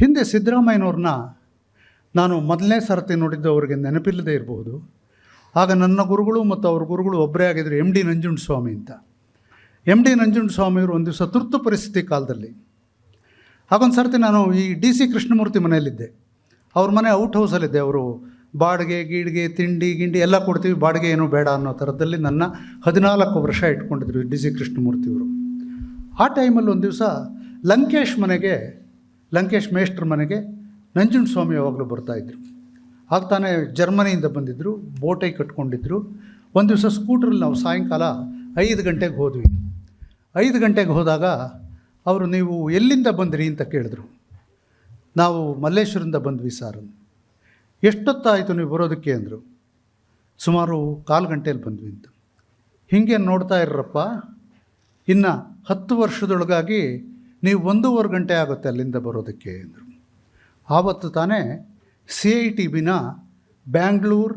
ಹಿಂದೆ ಸಿದ್ದರಾಮಯ್ಯನವ್ರನ್ನ ನಾನು ಮೊದಲನೇ ಸರತಿ ನೋಡಿದ್ದು ಅವರಿಗೆ ನೆನಪಿಲ್ಲದೆ ಇರಬಹುದು ಆಗ ನನ್ನ ಗುರುಗಳು ಮತ್ತು ಅವ್ರ ಗುರುಗಳು ಒಬ್ಬರೇ ಆಗಿದ್ದರು ಎಂ ಡಿ ನಂಜುಂಡ ಸ್ವಾಮಿ ಅಂತ. ಎಂ ಡಿ ಸ್ವಾಮಿ ಸ್ವಾಮಿಯವರು ಒಂದು ದಿವಸ ತುರ್ತು ಪರಿಸ್ಥಿತಿ ಕಾಲದಲ್ಲಿ. ಹಾಗೊಂದು ಸರ್ತಿ ನಾನು ಈ ಡಿ ಸಿ ಕೃಷ್ಣಮೂರ್ತಿ ಮನೆಯಲ್ಲಿದ್ದೆ. ಅವ್ರ ಮನೆ ಔಟ್ ಹೌಸಲ್ಲಿದ್ದೆ. ಅವರು ಬಾಡಿಗೆ, ಗೀಡಿಗೆ, ತಿಂಡಿ, ಗಿಂಡಿ ಎಲ್ಲ ಕೊಡ್ತೀವಿ. ಬಾಡಿಗೆ ಏನೂ ಬೇಡ ಅನ್ನೋ ಥರದಲ್ಲಿ ನನ್ನ ಹದಿನಾಲ್ಕು ವರ್ಷ ಇಟ್ಕೊಂಡಿದ್ರು ಡಿ ಸಿ ಕೃಷ್ಣಮೂರ್ತಿಯವರು. ಆ ಟೈಮಲ್ಲಿ ಒಂದು ದಿವಸ ಲಂಕೇಶ್ ಮನೆಗೆ ಲಂಕೇಶ್ ಮೇಷ್ಟ್ರ ಮನೆಗೆ ನಂಜುನ ಸ್ವಾಮಿ ಯಾವಾಗಲೂ ಬರ್ತಾಯಿದ್ರು ಆಗ ತಾನೇ ಜರ್ಮನಿಯಿಂದ ಬಂದಿದ್ದರು ಬೋಟೈ ಕಟ್ಕೊಂಡಿದ್ದರು ಒಂದು ದಿವಸ ಸ್ಕೂಟ್ರಲ್ಲಿ ನಾವು ಸಾಯಂಕಾಲ ಐದು ಗಂಟೆಗೆ ಹೋದ್ವಿ. ಐದು ಗಂಟೆಗೆ ಹೋದಾಗ ಅವರು, ನೀವು ಎಲ್ಲಿಂದ ಬಂದಿರಿ? ಅಂತ ಕೇಳಿದ್ರು. ನಾವು ಮಲ್ಲೇಶ್ವರಿಂದ ಬಂದ್ವಿ ಸಾರ್. ಎಷ್ಟೊತ್ತಾಯಿತು ನೀವು ಬರೋದಕ್ಕೆ? ಅಂದರು. ಸುಮಾರು ಕಾಲು ಗಂಟೆಯಲ್ಲಿ ಬಂದ್ವಿ ಅಂತ. ಹೀಗೆ ನೋಡ್ತಾ ಇರ್ರಪ್ಪ? ಇನ್ನು ಹತ್ತು ವರ್ಷದೊಳಗಾಗಿ ನೀವು ಒಂದೂವರೆ ಗಂಟೆ ಆಗುತ್ತೆ ಅಲ್ಲಿಂದ ಬರೋದಕ್ಕೆ ಅಂದರು. ಆವತ್ತು ತಾನೇ ಸಿ ಐ ಟಿ ಬಿನ ಬ್ಯಾಂಗ್ಳೂರ್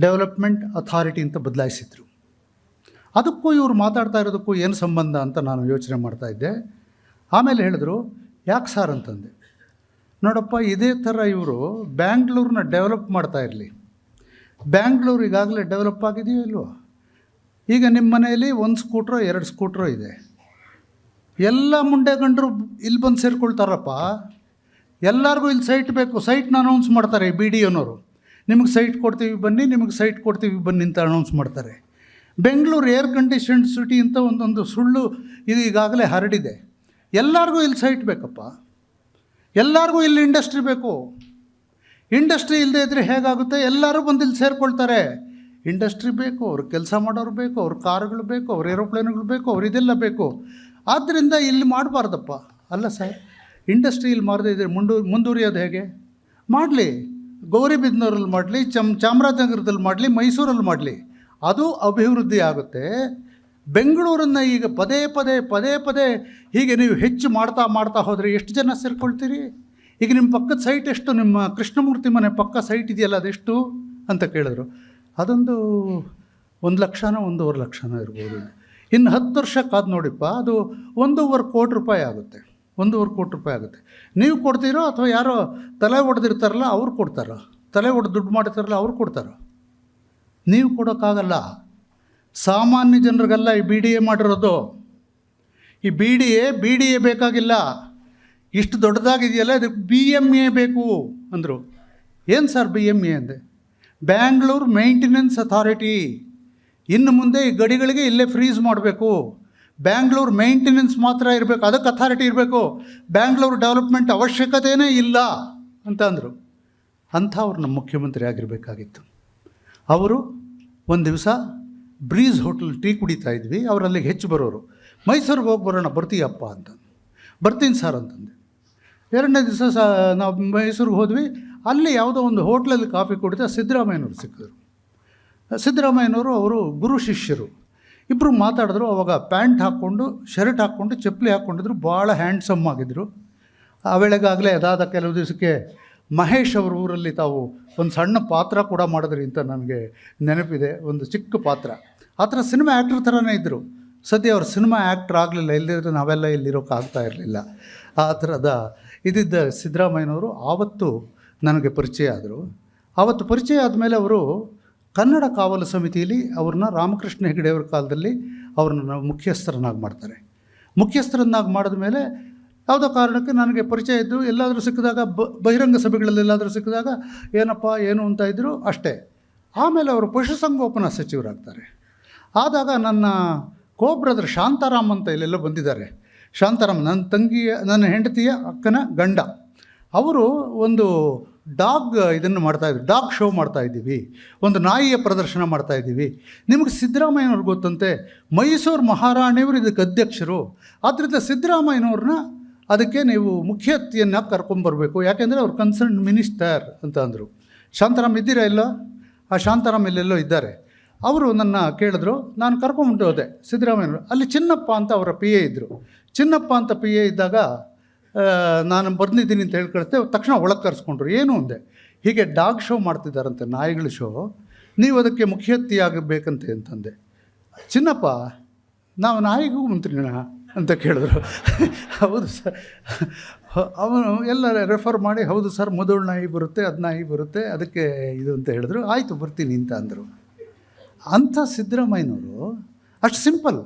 ಡೆವಲಪ್ಮೆಂಟ್ ಅಥಾರಿಟಿ ಅಂತ ಬದಲಾಯಿಸಿದ್ರು. ಅದಕ್ಕೂ ಇವರು ಮಾತಾಡ್ತಾ ಇರೋದಕ್ಕೂ ಏನು ಸಂಬಂಧ ಅಂತ ನಾನು ಯೋಚನೆ ಮಾಡ್ತಾ ಇದ್ದೆ. ಆಮೇಲೆ ಹೇಳಿದ್ರು, ಯಾಕೆ ಸರ್ ಅಂತಂದೆ. ನೋಡಪ್ಪ, ಇದೇ ಥರ ಇವರು ಬ್ಯಾಂಗ್ಳೂರನ್ನ ಡೆವಲಪ್ ಮಾಡ್ತಾ ಇರಲಿ. ಬ್ಯಾಂಗ್ಳೂರು ಈಗಾಗಲೇ ಡೆವಲಪ್ ಆಗಿದೆಯೋ ಇಲ್ವೋ? ಈಗ ನಿಮ್ಮ ಮನೆಯಲ್ಲಿ ಒಂದು ಸ್ಕೂಟ್ರೋ, ಎರಡು ಸ್ಕೂಟ್ರೋ ಇದೆ. ಎಲ್ಲ ಮುಂಡೆ ಗಂಡರು ಇಲ್ಲಿ ಬಂದು ಸೇರ್ಕೊಳ್ತಾರಪ್ಪ. ಎಲ್ಲರಿಗೂ ಇಲ್ಲಿ ಸೈಟ್ ಬೇಕು. ಸೈಟ್ನ ಅನೌನ್ಸ್ ಮಾಡ್ತಾರೆ ಬಿ ಡಿ ಅನ್ನೋರು. ನಿಮಗೆ ಸೈಟ್ ಕೊಡ್ತೀವಿ ಬನ್ನಿ, ನಿಮಗೆ ಸೈಟ್ ಕೊಡ್ತೀವಿ ಬನ್ನಿ ಅಂತ ಅನೌನ್ಸ್ ಮಾಡ್ತಾರೆ. ಬೆಂಗಳೂರು ಏರ್ ಕಂಡೀಷನ್ ಸಿಟಿ ಅಂತ ಒಂದೊಂದು ಸುಳ್ಳು ಇದು ಈಗಾಗಲೇ ಹರಡಿದೆ. ಎಲ್ಲರಿಗೂ ಇಲ್ಲಿ ಸೈಟ್ ಬೇಕಪ್ಪ. ಎಲ್ಲರಿಗೂ ಇಲ್ಲಿ ಇಂಡಸ್ಟ್ರಿ ಬೇಕು. ಇಂಡಸ್ಟ್ರಿ ಇಲ್ಲದೆ ಇದ್ದರೆ ಹೇಗಾಗುತ್ತೆ? ಎಲ್ಲರೂ ಬಂದು ಇಲ್ಲಿ ಸೇರ್ಕೊಳ್ತಾರೆ. ಇಂಡಸ್ಟ್ರಿ ಬೇಕು, ಅವ್ರು ಕೆಲಸ ಮಾಡೋರು ಬೇಕು, ಅವ್ರ ಕಾರುಗಳು ಬೇಕು, ಅವ್ರ ಏರೋಪ್ಲೇನ್ಗಳು ಬೇಕು, ಅವ್ರು ಇದೆಲ್ಲ ಬೇಕು. ಆದ್ದರಿಂದ ಇಲ್ಲಿ ಮಾಡಬಾರ್ದಪ್ಪ. ಅಲ್ಲ ಸರ್ ಇಂಡಸ್ಟ್ರಿ ಇಲ್ಲಿ ಮಾಡದೇ ಇದ್ದರೆ ಮುಂಡು, ಮುಂದುವರಿಯೋದು ಹೇಗೆ? ಮಾಡಲಿ ಗೌರಿಬಿದನೂರಲ್ಲಿ ಮಾಡಲಿ, ಚಮ್, ಚಾಮರಾಜನಗರದಲ್ಲಿ ಮಾಡಲಿ, ಮೈಸೂರಲ್ಲಿ ಮಾಡಲಿ. ಅದು ಅಭಿವೃದ್ಧಿ ಆಗುತ್ತೆ. ಬೆಂಗಳೂರನ್ನು ಈಗ ಪದೇ ಪದೇ ಪದೇ ಪದೇ ಹೀಗೆ ನೀವು ಹೆಚ್ಚು ಮಾಡ್ತಾ ಮಾಡ್ತಾ ಹೋದರೆ ಎಷ್ಟು ಜನ ಸೇರ್ಕೊಳ್ತೀರಿ? ಈಗ ನಿಮ್ಮ ಪಕ್ಕದ ಸೈಟ್ ಎಷ್ಟು? ನಿಮ್ಮ ಕೃಷ್ಣಮೂರ್ತಿ ಮನೆ ಪಕ್ಕ ಸೈಟ್ ಇದೆಯಲ್ಲ, ಅದೆಷ್ಟು? ಅಂತ ಕೇಳಿದ್ರು. ಅದೊಂದು ಒಂದು ಲಕ್ಷನೋ, ಒಂದೂವರೆ ಲಕ್ಷನೋ ಇರ್ಬೋದು. ಇನ್ನು ಹತ್ತು ವರ್ಷ ಕಾದು ನೋಡಿಪ್ಪ, ಅದು ಒಂದೂವರೆ ಕೋಟಿ ರೂಪಾಯಿ ಆಗುತ್ತೆ. ಒಂದೂವರೆ ಕೋಟಿ ರೂಪಾಯಿ ಆಗುತ್ತೆ. ನೀವು ಕೊಡ್ತೀರೋ ಅಥವಾ ಯಾರೋ ತಲೆ ಹೊಡೆದಿರ್ತಾರಲ್ಲ ಅವ್ರು ಕೊಡ್ತಾರೋ. ತಲೆ ಹೊಡೆದು ದುಡ್ಡು ಮಾಡಿರ್ತಾರಲ್ಲ, ಅವ್ರು ಕೊಡ್ತಾರೋ. ನೀವು ಕೊಡೋಕ್ಕಾಗಲ್ಲ. ಸಾಮಾನ್ಯ ಜನರಿಗೆಲ್ಲ ಈ ಬಿ ಡಿ ಎ ಮಾಡಿರೋದು. ಈ B D A B D A ಬೇಕಾಗಿಲ್ಲ. ಇಷ್ಟು ದೊಡ್ಡದಾಗಿದೆಯಲ್ಲ ಇದಕ್ಕೆ ಬಿ ಎಂ ಎ ಬೇಕು ಅಂದರು. ಏನು ಸರ್ ಬಿ ಎಂ ಎ ಅಂದೆ? ಬ್ಯಾಂಗ್ಳೂರ್ ಮೇಂಟೆನೆನ್ಸ್ ಅಥಾರಿಟಿ ಇನ್ನು ಮುಂದೆ ಈ ಗಡಿಗಳಿಗೆ ಇಲ್ಲೇ ಫ್ರೀಸ್ ಮಾಡಬೇಕು. ಬ್ಯಾಂಗ್ಳೂರ್ ಮೇಂಟೆನೆನ್ಸ್ ಮಾತ್ರ ಇರಬೇಕು. ಅದಕ್ಕೆ ಅಥಾರಿಟಿ ಇರಬೇಕು. ಬ್ಯಾಂಗ್ಳೂರ್ ಡೆವಲಪ್ಮೆಂಟ್ ಅವಶ್ಯಕತೆಯೇ ಇಲ್ಲ ಅಂತ ಅಂದರು. ಅಂಥವ್ರು ನಮ್ಮ ಮುಖ್ಯಮಂತ್ರಿ ಆಗಿರಬೇಕಾಗಿತ್ತು. ಅವರು ಒಂದು ದಿವಸ ಬ್ರೀಸ್ ಹೋಟೆಲ್ ಟೀ ಕುಡಿತಾ ಇದ್ವಿ. ಅವರಲ್ಲಿಗೆ ಹೆಚ್ಚು ಬರೋರು. ಮೈಸೂರಿಗೆ ಹೋಗಿ ಬರೋಣ, ಬರ್ತೀಯಪ್ಪ ಅಂತ. ಬರ್ತೀನಿ ಸರ್ ಅಂತಂದೆ. ಎರಡನೇ ದಿವಸ ಸಹ ನಾವು ಮೈಸೂರಿಗೆ ಹೋದ್ವಿ. ಅಲ್ಲಿ ಯಾವುದೋ ಒಂದು ಹೋಟ್ಲಲ್ಲಿ ಕಾಫಿ ಕುಡಿತಾ ಸಿದ್ದರಾಮಯ್ಯನವರು ಸಿಕ್ಕಿದ್ರು. ಸಿದ್ದರಾಮಯ್ಯನವರು ಅವರು ಗುರು ಶಿಷ್ಯರು. ಇಬ್ಬರು ಮಾತಾಡಿದ್ರು, ಅವಾಗ ಪ್ಯಾಂಟ್ ಹಾಕ್ಕೊಂಡು, ಶರ್ಟ್ ಹಾಕ್ಕೊಂಡು, ಚಪ್ಪಲಿ ಹಾಕ್ಕೊಂಡಿದ್ರು, ಭಾಳ ಹ್ಯಾಂಡ್ಸಮ್ ಆಗಿದ್ದರು ಆ ವೇಳೆಗಾಗಲೇ ಅದಾದ ಕೆಲವು ದಿವಸಕ್ಕೆ ಮಹೇಶ್ ಅವರ ಊರಲ್ಲಿ ತಾವು ಒಂದು ಸಣ್ಣ ಪಾತ್ರ ಕೂಡ ಮಾಡಿದ್ರಿ ಅಂತ ನನಗೆ ನೆನಪಿದೆ, ಒಂದು ಚಿಕ್ಕ ಪಾತ್ರ. ಆ ಥರ ಸಿನಿಮಾ ಆ್ಯಕ್ಟ್ರ್ ಥರನೇ ಇದ್ದರು ಸದ್ಯ ಅವ್ರು ಸಿನಿಮಾ ಆ್ಯಕ್ಟ್ರ್ ಆಗಲಿಲ್ಲ ಇಲ್ಲದಿದ್ರೆ ನಾವೆಲ್ಲ ಇಲ್ಲಿರೋಕೆ ಆಗ್ತಾ ಇರಲಿಲ್ಲ. ಆ ಥರದ ಇದಿದ್ದ ಸಿದ್ದರಾಮಯ್ಯನವರು, ಆವತ್ತು ನನಗೆ ಪರಿಚಯ ಆದರು. ಆವತ್ತು ಪರಿಚಯ ಆದಮೇಲೆ ಅವರು ಕನ್ನಡ ಕಾವಲು ಸಮಿತಿಯಲ್ಲಿ ಅವ್ರನ್ನ ರಾಮಕೃಷ್ಣ ಹೆಗಡೆಯವರ ಕಾಲದಲ್ಲಿ ಅವ್ರನ್ನ ಮುಖ್ಯಸ್ಥರನ್ನಾಗಿ ಮಾಡ್ತಾರೆ. ಮುಖ್ಯಸ್ಥರನ್ನಾಗಿ ಮಾಡಿದ ಮೇಲೆ ಯಾವುದೋ ಕಾರಣಕ್ಕೆ ನನಗೆ ಪರಿಚಯ ಇದ್ದು ಎಲ್ಲಾದರೂ ಸಿಕ್ಕಿದಾಗ ಬ, ಬಹಿರಂಗ ಸಭೆಗಳಲ್ಲಿ ಎಲ್ಲಾದರೂ ಸಿಕ್ಕಿದಾಗ ಏನಪ್ಪ, ಏನು ಅಂತ ಇದ್ದರು ಅಷ್ಟೇ. ಆಮೇಲೆ ಅವರು ಪಶುಸಂಗೋಪನಾ ಸಚಿವರಾಗ್ತಾರೆ. ಆದಾಗ ನನ್ನ ಕೋ ಬ್ರದರ್ ಶಾಂತಾರಾಮ್ ಅಂತ ಇಲ್ಲೆಲ್ಲ ಬಂದಿದ್ದಾರೆ. ಶಾಂತಾರಾಮ್ ನನ್ನ ತಂಗಿಯ, ನನ್ನ ಹೆಂಡತಿಯ ಅಕ್ಕನ ಗಂಡ. ಅವರು ಒಂದು ಡಾಗ್ ಇದನ್ನು ಮಾಡ್ತಾ ಇದ್ದೀವಿ ಡಾಗ್ ಶೋ ಮಾಡ್ತಾ ಇದ್ದೀವಿ. ಒಂದು ನಾಯಿಯ ಪ್ರದರ್ಶನ ಮಾಡ್ತಾ ಇದ್ದೀವಿ. ನಿಮಗೆ ಸಿದ್ದರಾಮಯ್ಯನವ್ರು ಗೊತ್ತಂತೆ? ಮೈಸೂರು ಮಹಾರಾಣಿಯವರು ಇದಕ್ಕೆ ಅಧ್ಯಕ್ಷರು. ಆದ್ದರಿಂದ ಸಿದ್ದರಾಮಯ್ಯನವ್ರನ್ನ ಅದಕ್ಕೆ ನೀವು ಮುಖ್ಯತೆಯನ್ನು ಕರ್ಕೊಂಬರ್ಬೇಕು ಯಾಕೆಂದರೆ ಅವ್ರು ಕನ್ಸರ್ನ್ ಮಿನಿಸ್ಟರ್ ಅಂತ ಅಂದರು. ಶಾಂತಾರಾಮ್ ಇದ್ದೀರಾ ಇಲ್ಲ? ಆ ಶಾಂತಾರಾಮ್ ಎಲ್ಲೆಲ್ಲೋ ಇದ್ದಾರೆ. ಅವರು ನನ್ನ ಕೇಳಿದ್ರು. ನಾನು ಕರ್ಕೊಂಬಿಟ್ಟು ಹೋದೆ. ಸಿದ್ದರಾಮಯ್ಯನವರು. ಅಲ್ಲಿ ಚಿನ್ನಪ್ಪ ಅಂತ ಅವರ ಪಿ ಎ ಇದ್ದರು ಚಿನ್ನಪ್ಪ ಅಂತ ಪಿ ಎ ಇದ್ದಾಗ ನಾನು ಬಂದಿದ್ದೀನಿ ಅಂತ ಹೇಳಿ ಕಳಿಸ್ತೇವೆ ತಕ್ಷಣ ಒಳಗೆ ಕರೆಸ್ಕೊಂಡ್ರು. ಏನು ಅಂದೆ? ಹೀಗೆ ಡಾಗ್ ಶೋ ಮಾಡ್ತಿದ್ದಾರಂತೆ ನಾಯಿಗಳ ಶೋ. ನೀವು ಅದಕ್ಕೆ ಮುಖ್ಯತೆಯಾಗಬೇಕಂತೆ ಅಂತಂದೆ. ಚಿನ್ನಪ್ಪ, ನಾವು ನಾಯಿಗೂ ಮಂತ್ರಿನ ಅಂತ ಕೇಳಿದ್ರು. ಹೌದು ಸರ್. ಅವನು ಎಲ್ಲ ರೆಫರ್ ಮಾಡಿ, ಹೌದು ಸರ್ ಮೊದಲು ನಾಯಿ ಬರುತ್ತೆ, ಅದು ನಾಯಿ ಬರುತ್ತೆ, ಅದಕ್ಕೆ ಇದು ಅಂತ ಹೇಳಿದ್ರು. ಆಯಿತು, ಬರ್ತೀನಿ ಅಂತ ಅಂದರು. ಅಂಥ ಸಿದ್ದರಾಮಯ್ಯನವರು, ಅಷ್ಟು ಸಿಂಪಲ್.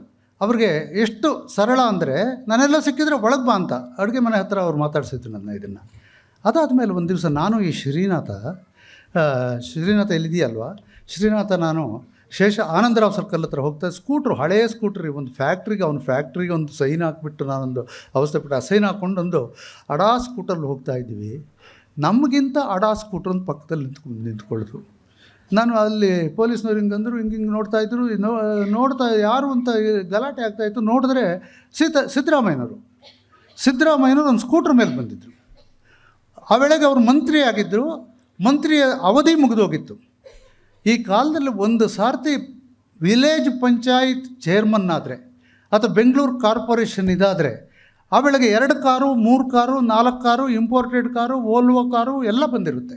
ಅವ್ರಿಗೆ ಎಷ್ಟು ಸರಳ ಅಂದರೆ, ನಾನೆಲ್ಲ ಸಿಕ್ಕಿದ್ರೆ ಒಳಗೆ ಬಾ ಅಂತ. ಅಡುಗೆ ಮನೆ ಹತ್ರ ಅವ್ರು ಮಾತಾಡ್ಸಿದ್ರು ನನ್ನ ಇದನ್ನು. ಅದಾದಮೇಲೆ ಒಂದು ದಿವಸ ನಾನು ಈ ಶ್ರೀನಾಥ ಶ್ರೀನಾಥ ಎಲ್ಲಿದೆಯಲ್ವಾ ಶ್ರೀನಾಥ ನಾನು ಶೇಷ ಆನಂದರಾವ್ ಸರ್ಕಲ್ ಹತ್ರ ಹೋಗ್ತಾ, ಸ್ಕೂಟ್ರು ಹಳೆಯ ಸ್ಕೂಟ್ರಿ ಒಂದು ಫ್ಯಾಕ್ಟ್ರಿಗೆ, ಅವ್ನ ಫ್ಯಾಕ್ಟ್ರಿಗೆ ಒಂದು ಸೈನ್ ಹಾಕ್ಬಿಟ್ಟು ನಾನೊಂದು ಅವಸ್ಥೆ ಬಿಟ್ಟು ಆ ಸೈನ್ ಹಾಕ್ಕೊಂಡೊಂದು ಅಡಾ ಸ್ಕೂಟರ್ಲಿ ಹೋಗ್ತಾ ಇದ್ದೀವಿ ನಮಗಿಂತ ಅಡಾ ಸ್ಕೂಟ್ರ್ ಒಂದು ಪಕ್ಕದಲ್ಲಿ ನಿಂತ್ಕೊಂಡು ನಿಂತ್ಕೊಳ್ಳೋದು ನಾನು ಅಲ್ಲಿ ಪೊಲೀಸ್ನವ್ರು ಹಿಂಗೆ ಅಂದರು, ಹಿಂಗೆ ಹಿಂಗೆ ನೋಡ್ತಾ ಇದ್ರು. ನೋಡ್ತಾ, ಯಾರು ಅಂತ ಗಲಾಟೆ ಆಗ್ತಾಯಿತ್ತು ನೋಡಿದ್ರೆ ಸೀತ, ಸಿದ್ದರಾಮಯ್ಯನವರು. ಸಿದ್ದರಾಮಯ್ಯನವರು ಒಂದು ಸ್ಕೂಟ್ರ್ ಮೇಲೆ ಬಂದಿದ್ದರು ಆ ವೇಳೆಗೆ ಅವರು ಮಂತ್ರಿ ಆಗಿದ್ದರು ಮಂತ್ರಿಯ ಅವಧಿ ಮುಗಿದೋಗಿತ್ತು. ಈ ಕಾಲದಲ್ಲಿ ಒಂದು ಸಾರ್ತಿ ವಿಲೇಜ್ ಪಂಚಾಯತ್ ಚೇರ್ಮನ್ ಆದರೆ ಅಥವಾ ಬೆಂಗಳೂರು ಕಾರ್ಪೊರೇಷನ್ ಇದಾದರೆ, ಆ ಬೆಳಗ್ಗೆ ಎರಡು ಕಾರು, ಮೂರು ಕಾರು, ನಾಲ್ಕು car, imported car, Volvo car ಎಲ್ಲ ಬಂದಿರುತ್ತೆ.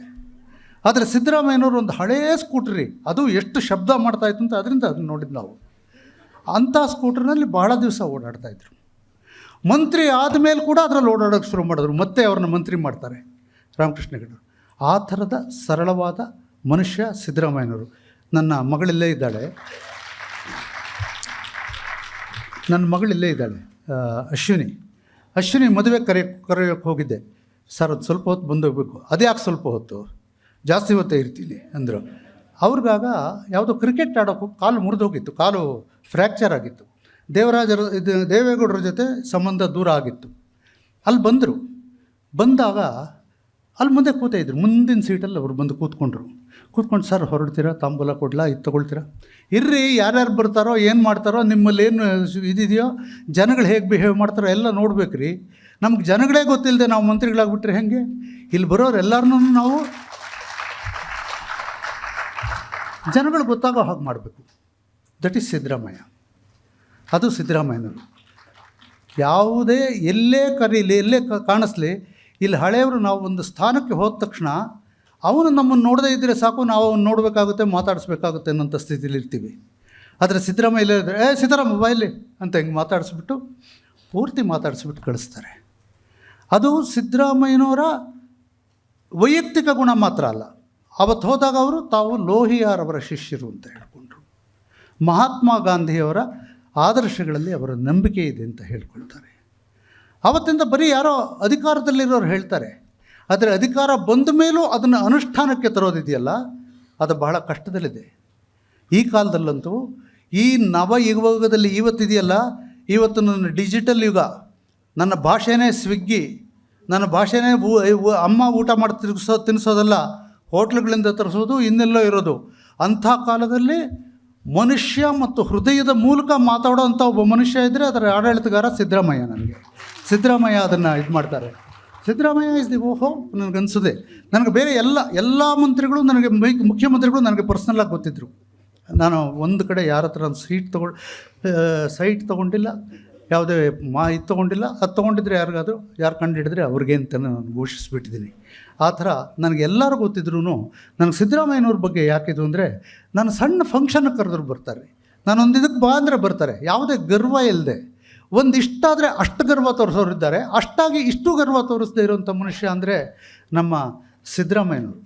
ಆದರೆ ಸಿದ್ದರಾಮಯ್ಯನವರು ಒಂದು ಹಳೆಯ ಸ್ಕೂಟ್ರಿ, ಅದು ಎಷ್ಟು ಶಬ್ದ ಮಾಡ್ತಾಯಿತ್ತು ಅಂತ ಅದರಿಂದ ಅದನ್ನ ನೋಡಿದ್ದು ನಾವು. ಅಂಥ ಸ್ಕೂಟ್ರ್ನಲ್ಲಿ ಭಾಳ ದಿವಸ ಓಡಾಡ್ತಾಯಿದ್ರು ಮಂತ್ರಿ ಆದಮೇಲೆ ಕೂಡ ಅದರಲ್ಲಿ ಓಡಾಡೋಕ್ಕೆ ಶುರು ಮಾಡಿದ್ರು. ಮತ್ತೆ ಅವ್ರನ್ನ ಮಂತ್ರಿ ಮಾಡ್ತಾರೆ ರಾಮಕೃಷ್ಣ ಹೆಗಡೆ. ಆ ಥರದ ಸರಳವಾದ ಮನುಷ್ಯ ಸಿದ್ದರಾಮಯ್ಯನವರು. ನನ್ನ ಮಗಳಿಲ್ಲೇ ಇದ್ದಾಳೆ. ನನ್ನ ಮಗಳಿಲ್ಲೇ ಇದ್ದಾಳೆ ಅಶ್ವಿನಿ. ಅಶ್ವಿನಿ ಮದುವೆ ಕರೆ ಕರೆಯೋಕ್ಕೆ ಹೋಗಿದ್ದೆ. ಸರ್, ಅದು ಸ್ವಲ್ಪ ಹೊತ್ತು ಬಂದೋಗ್ಬೇಕು ಅದ್ಯಾಕೆ ಸ್ವಲ್ಪ ಹೊತ್ತು? ಜಾಸ್ತಿ ಹೊತ್ತೇ ಇರ್ತೀನಿ ಅಂದರು. ಅವ್ರಿಗಾಗ ಯಾವುದೋ ಕ್ರಿಕೆಟ್ ಆಡೋಕ್ಕೂ ಕಾಲು ಮುರಿದೋಗಿತ್ತು, ಕಾಲು ಫ್ರ್ಯಾಕ್ಚರ್ ಆಗಿತ್ತು. ದೇವರಾಜರ, ಇದು ದೇವೇಗೌಡರ ಜೊತೆ ಸಂಬಂಧ ದೂರ ಆಗಿತ್ತು. ಅಲ್ಲಿ ಬಂದರು. ಬಂದಾಗ ಅಲ್ಲಿ ಮುಂದೆ ಕೂತೇ ಇದ್ರು. ಮುಂದಿನ ಸೀಟಲ್ಲಿ ಅವರು ಬಂದು ಕೂತ್ಕೊಂಡ್ರು. ಕೂತ್ಕೊಂಡು, ಸರ್, ಹೊರಡ್ತೀರಾ? ತಾಂಬೂಲ ಕೊಡ್ಲಾ? ಇದು ತೊಗೊಳ್ತೀರಾ? ಇರ್ರಿ, ಯಾರ್ಯಾರು ಬರ್ತಾರೋ, ಏನು ಮಾಡ್ತಾರೋ, ನಿಮ್ಮಲ್ಲಿ ಏನು ಇದಿದೆಯೋ, ಜನಗಳು ಹೇಗೆ ಬಿಹೇವ್ ಮಾಡ್ತಾರೋ ಎಲ್ಲ ನೋಡ್ಬೇಕ್ರಿ. ನಮ್ಗೆ ಜನಗಳೇ ಗೊತ್ತಿಲ್ಲದೆ ನಾವು ಮಂತ್ರಿಗಳಾಗ್ಬಿಟ್ರೆ ಹೆಂಗೆ? ಇಲ್ಲಿ ಬರೋರು ಎಲ್ಲರನ್ನೂ ನಾವು ಜನಗಳು ಗೊತ್ತಾಗೋ ಹಾಗೆ ಮಾಡಬೇಕು. That is Siddaramaiah. ಅದು ಸಿದ್ದರಾಮಯ್ಯನವರು ಯಾವುದೇ, ಎಲ್ಲೇ ಕರೀಲಿ ಎಲ್ಲೇ ಕ- ಕಾಣಿಸ್ಲಿ, ಇಲ್ಲಿ ಹಳೆಯವರು ನಾವು ಒಂದು ಸ್ಥಾನಕ್ಕೆ ಹೋದ ತಕ್ಷಣ ಅವನು ನಮ್ಮನ್ನು ನೋಡದೇ ಇದ್ದರೆ ಸಾಕು, ನಾವು ಅವನು ನೋಡಬೇಕಾಗುತ್ತೆ, ಮಾತಾಡಿಸ್ಬೇಕಾಗುತ್ತೆ ಅನ್ನೋಂಥ ಸ್ಥಿತಿಯಲ್ಲಿ ಇರ್ತೀವಿ. ಆದರೆ ಸಿದ್ದರಾಮಯ್ಯ ಇಲ್ಲೇ ಇದ್ದರೆ ಏ, ಸಿದ್ದರಾಮ ಮೊಬೈಲ್ ಅಂತ ಹೆಂಗೆ ಮಾತಾಡಿಸ್ಬಿಟ್ಟು ಪೂರ್ತಿ ಮಾತಾಡಿಸ್ಬಿಟ್ಟು ಕಳಿಸ್ತಾರೆ. ಅದು ಸಿದ್ದರಾಮಯ್ಯನವರ ವೈಯಕ್ತಿಕ ಗುಣ ಮಾತ್ರ ಅಲ್ಲ. ಅವತ್ತು ಹೋದಾಗ ಅವರು ತಾವು ಲೋಹಿಯಾರವರ ಶಿಷ್ಯರು ಅಂತ ಹೇಳಿಕೊಂಡ್ರು. ಮಹಾತ್ಮ ಗಾಂಧಿಯವರ ಆದರ್ಶಗಳಲ್ಲಿ ಅವರ ನಂಬಿಕೆ ಇದೆ ಅಂತ ಹೇಳ್ಕೊಳ್ತಾರೆ. ಅವತ್ತಿಂದ ಬರೀ ಯಾರೋ ಅಧಿಕಾರದಲ್ಲಿರೋರು ಹೇಳ್ತಾರೆ. ಆದರೆ ಅಧಿಕಾರ ಬಂದ ಮೇಲೂ ಅದನ್ನು ಅನುಷ್ಠಾನಕ್ಕೆ ತರೋದಿದೆಯಲ್ಲ, ಅದು ಬಹಳ ಕಷ್ಟದಲ್ಲಿದೆ. ಈ ಕಾಲದಲ್ಲಂತೂ ಈ ನವ ಯುಗದಲ್ಲಿ ಇವತ್ತಿದೆಯಲ್ಲ, ಇವತ್ತು ನನ್ನ ಡಿಜಿಟಲ್ ಯುಗ, ನನ್ನ ಭಾಷೆನೇ ಸ್ವಿಗ್ಗಿ, ನನ್ನ ಭಾಷೆನೇ ಅಮ್ಮ ಊಟ ಮಾಡಿ ತಿರುಗಿಸೋ ತಿನ್ನಿಸೋದಲ್ಲ ಹೋಟ್ಲುಗಳಿಂದ ತರಿಸೋದು, ಇನ್ನೆಲ್ಲೋ ಇರೋದು. ಅಂಥ ಕಾಲದಲ್ಲಿ ಮನುಷ್ಯ ಮತ್ತು ಹೃದಯದ ಮೂಲಕ ಮಾತಾಡೋ ಅಂಥ ಒಬ್ಬ ಮನುಷ್ಯ ಇದ್ದರೆ ಅದರ ಆಡಳಿತಗಾರ ಸಿದ್ದರಾಮಯ್ಯ ನನಗೆ. ಸಿದ್ದರಾಮಯ್ಯ ಅದನ್ನು ಇದು ಮಾಡ್ತಾರೆ. ಸಿದ್ದರಾಮಯ್ಯ ಇಸ್ ದಿ ಓಹೋ, ನನಗನ್ಸಿದೆ. ನನಗೆ ಬೇರೆ ಎಲ್ಲ ಎಲ್ಲ ಮಂತ್ರಿಗಳು ನನಗೆ ಮುಖ್ಯಮಂತ್ರಿಗಳು ನನಗೆ ಪರ್ಸ್ನಲ್ಲಾಗಿ ಗೊತ್ತಿದ್ದರು ನಾನು ಒಂದು ಕಡೆ ಯಾರ ಹತ್ರ ಸೀಟ್ ತೊಗೊಂಡು ಸೈಟ್ ತೊಗೊಂಡಿಲ್ಲ. ಯಾವುದೇ ಮಾ ಇದು ತೊಗೊಂಡಿಲ್ಲ, ಅದು ತೊಗೊಂಡಿದ್ರೆ ಯಾರಿಗಾದರೂ, ಯಾರು ಕಂಡು ಹಿಡಿದ್ರೆ ಅವ್ರಿಗೆ ಅಂತ ನಾನು ಘೋಷಿಸಿಬಿಟ್ಟಿದ್ದೀನಿ ಆ ಥರ ನನಗೆ ಎಲ್ಲರೂ ಗೊತ್ತಿದ್ರು ನನಗೆ ಸಿದ್ದರಾಮಯ್ಯನವ್ರ ಬಗ್ಗೆ ಯಾಕಿದು ಅಂದರೆ ನಾನು ಸಣ್ಣ ಫಂಕ್ಷನ್ ಕರೆದ್ರು ಬರ್ತಾರೆ. ನಾನು ಒಂದು ಇದಕ್ಕೆ ಬಾ ಅಂದರೆ ಬರ್ತಾರೆ, ಯಾವುದೇ ಗರ್ವ ಇಲ್ಲದೆ ಒಂದು ಇಷ್ಟಾದರೆ ಅಷ್ಟು ಗರ್ವ ತೋರಿಸೋರು ಇದ್ದಾರೆ ಅಷ್ಟಾಗಿ ಇಷ್ಟು ಗರ್ವ ತೋರಿಸದೇ ಇರುವಂಥ ಮನುಷ್ಯ ಅಂದರೆ ನಮ್ಮ ಸಿದ್ದರಾಮಯ್ಯನವರು.